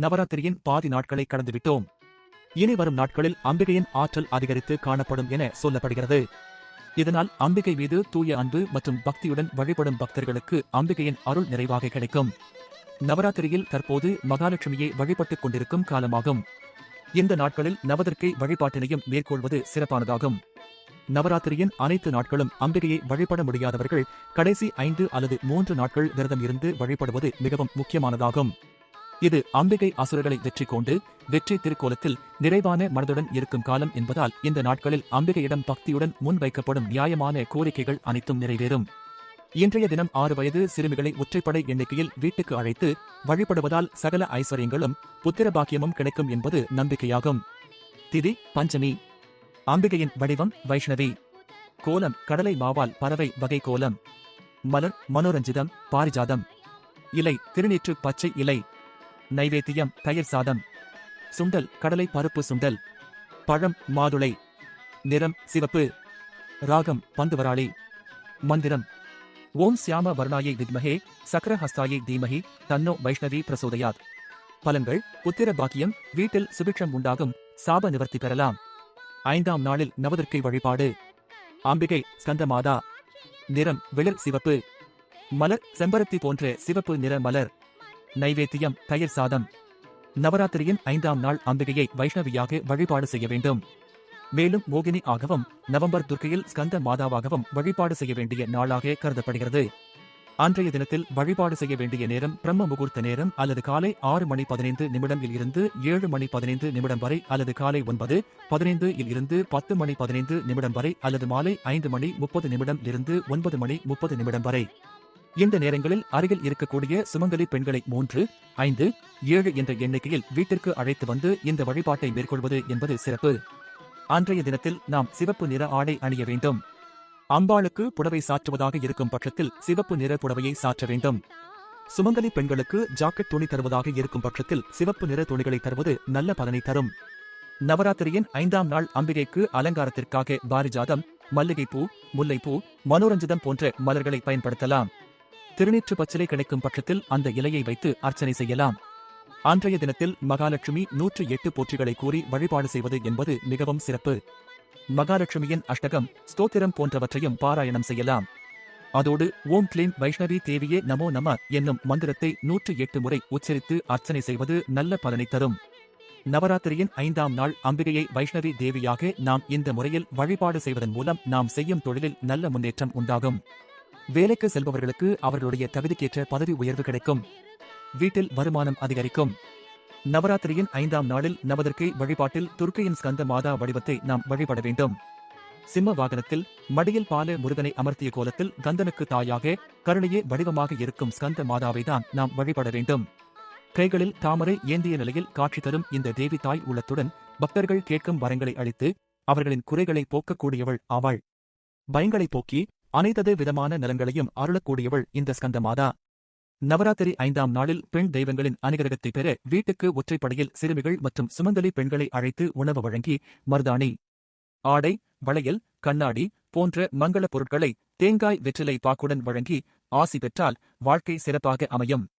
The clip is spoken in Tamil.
நவராத்திரியின் பாதி நாட்களை கடந்துவிட்டோம். இனி வரும் நாட்களில் அம்பிகையின் ஆற்றல் அதிகரித்து காணப்படும் என சொல்லப்படுகிறது. இதனால் அம்பிகை மீது தூய அன்பு மற்றும் பக்தியுடன் வழிபடும் பக்தர்களுக்கு அம்பிகையின் அருள் நிறைவாக கிடைக்கும். நவராத்திரியில் தற்போது மகாலட்சுமியை வழிபட்டுக் கொண்டிருக்கும் காலமாகும். இந்த நாட்களில் நவதற்கை வழிபாட்டினையும் மேற்கொள்வது சிறப்பானதாகும். நவராத்திரியின் அனைத்து நாட்களும் அம்பிகையை வழிபட முடியாதவர்கள் கடைசி ஐந்து அல்லது மூன்று நாட்கள் விரதம் இருந்து வழிபடுவது மிகவும் முக்கியமானதாகும். இது அம்பிகை அசுரர்களை வெற்றி கொண்டு வெற்றி திருக்கோலத்தில் நிறைவான மனதுடன் இருக்கும் காலம் என்பதால் இந்த நாட்களில் அம்பிகையிடம் பக்தியுடன் முன்வைக்கப்படும் நியாயமான கோரிக்கைகள் அனைத்தும் நிறைவேறும். இன்றைய தினம் ஆறு வயது சிறுமிகளை ஒற்றைப்படை எண்ணிக்கையில் வீட்டுக்கு அழைத்து வழிபடுவதால் சகல ஐஸ்வர்யங்களும் புத்திர பாக்கியமும் கிடைக்கும் என்பது நம்பிக்கையாகும். திதி பஞ்சமி. அம்பிகையின் வடிவம் வைஷ்ணவி. கோலம் கடலை மாவால் பறவை வகை கோலம். மலர் மனோரஞ்சிதம் பாரிஜாதம். இலை திருநீற்று பச்சை இலை. நைவேத்தியம் தயிர் சாதம். சுண்டல் கடலை பருப்பு சுண்டல். பழம் மாதுளை. நிறம் சிவப்பு. ராகம் பந்துவராளி. மந்திரம். ஓம் சியாம வர்ணாயை வித்மஹே சக்கரஹஸ்தாயை தீமஹி தன்னோ வைஷ்ணவி பிரசோதயாத். பலன்கள் புத்திர பாக்கியம் வீட்டில் சுபிட்சம் உண்டாகும் சாப நிவர்த்தி பெறலாம். ஐந்தாம் நாளில் நவதற்கை வழிபாடு. அம்பிகை ஸ்கந்தமாதா. நிறம் வெளிர் சிவப்பு. மலர் செம்பருத்தி போன்ற சிவப்பு நிற மலர். நைவேத்தியம் தயிர் சாதம். நவராத்திரியின் ஐந்தாம் நாள் அம்பிகையை வைஷ்ணவியாக வழிபாடு செய்ய வேண்டும். மேலும் மோகினி ஆகவும் நவம்பர் துர்க்கையில் ஸ்கந்த மாதாவாகவும் வழிபாடு செய்ய வேண்டிய நாளாக கருதப்படுகிறது. அன்றைய தினத்தில் வழிபாடு செய்ய வேண்டிய நேரம் பிரம்ம முகூர்த்த நேரம் அல்லது காலை ஆறு மணி பதினைந்து நிமிடம் இருந்து ஏழு மணி பதினைந்து நிமிடம் வரை அல்லது காலை ஒன்பது பதினைந்து இல் இருந்து பத்து மணி பதினைந்து நிமிடம் வரை அல்லது மாலை ஐந்து மணி முப்பது நிமிடம் இருந்து ஒன்பது மணி முப்பது நிமிடம் வரை. இந்த நேரங்களில் அருகில் இருக்கக்கூடிய சுமங்கலி பெண்களை மூன்று ஐந்து ஏழு என்ற எண்ணிக்கையில் வீட்டிற்கு அழைத்து வந்து இந்த வழிபாட்டை மேற்கொள்வது என்பது சிறப்பு. அன்றைய தினத்தில் நாம் சிவப்பு நிற ஆடை அணிய வேண்டும். அம்பாளுக்கு புடவை சாற்றுவதாக இருக்கும் பட்சத்தில் சிவப்பு நிற புடவையை சாற்ற வேண்டும். சுமங்கலி பெண்களுக்கு ஜாக்கெட் துணி தருவதாக இருக்கும் பட்சத்தில் சிவப்பு நிற துணிகளை தருவது நல்ல பலனை தரும். நவராத்திரியின் ஐந்தாம் நாள் அம்பிகைக்கு அலங்காரத்திற்காக பாரிஜாதம் மல்லிகைப்பூ முல்லைப்பூ மனோரஞ்சிதம் போன்ற மலர்களை பயன்படுத்தலாம். திருநீற்று பச்சிலை கிடைக்கும் பட்சத்தில் அந்த இலையை வைத்து அர்ச்சனை செய்யலாம். அன்றைய தினத்தில் மகாலட்சுமி நூற்று எட்டு போற்றிகளை கூறி வழிபாடு செய்வது என்பது மிகவும் சிறப்பு. மகாலட்சுமியின் அஷ்டகம் ஸ்தோத்திரம் போன்றவற்றையும் பாராயணம் செய்யலாம். அதோடு ஓம் கிளீம் வைஷ்ணவி தேவியே நமோ நம என்னும் மந்திரத்தை நூற்று எட்டு முறை உச்சரித்து அர்ச்சனை செய்வது நல்ல பலனை தரும். நவராத்திரியின் ஐந்தாம் நாள் அம்பிகையை வைஷ்ணவி தேவியாக நாம் இந்த முறையில் வழிபாடு செய்வதன் மூலம் நாம் செய்யும் தொழிலில் நல்ல முன்னேற்றம் உண்டாகும். வேலைக்கு செல்பவர்களுக்கு அவர்களுடைய தகுதிக்கேற்ற பதவி உயர்வு கிடைக்கும். வீட்டில் வருமானம் அதிகரிக்கும். நவராத்திரியின் ஐந்தாம் நாளில் நவதற்கை வழிபாட்டில் துர்க்கையின் ஸ்கந்த மாதா வடிவத்தை நாம் வழிபட வேண்டும். சிம்ம வாகனத்தில் மடியில் பால முருகனை அமர்த்திய கோலத்தில் கந்தனுக்கு தாயாக கருணையே வடிவமாக இருக்கும் ஸ்கந்த மாதாவை தான் நாம் வழிபட வேண்டும். கைகளில் தாமரை ஏந்திய நிலையில் காட்சி தரும் இந்த தேவி தாய் உள்ளத்துடன் பக்தர்கள் கேட்கும் வரங்களை அளித்து அவர்களின் குறைகளை போக்கக்கூடியவள் ஆவாள். பயங்களை போக்கி அனைத்தது விதமான நலன்களையும் அருளக்கூடியவள் இந்த ஸ்கந்த மாதா நவராத்திரி ஐந்தாம் நாளில் பெண் தெய்வங்களின் அனுகிரகத்தை பெற வீட்டுக்கு ஒற்றைப்படையில் சிறுமிகள் மற்றும் சுமங்கலி பெண்களை அழைத்து உணவு வழங்கி மருதாணி ஆடை வளையல் கண்ணாடி போன்ற மங்களப் பொருட்களை தேங்காய் வெற்றிலை பாக்குடன் வழங்கி ஆசி பெற்றால் வாழ்க்கை சிறப்பாக அமையும்.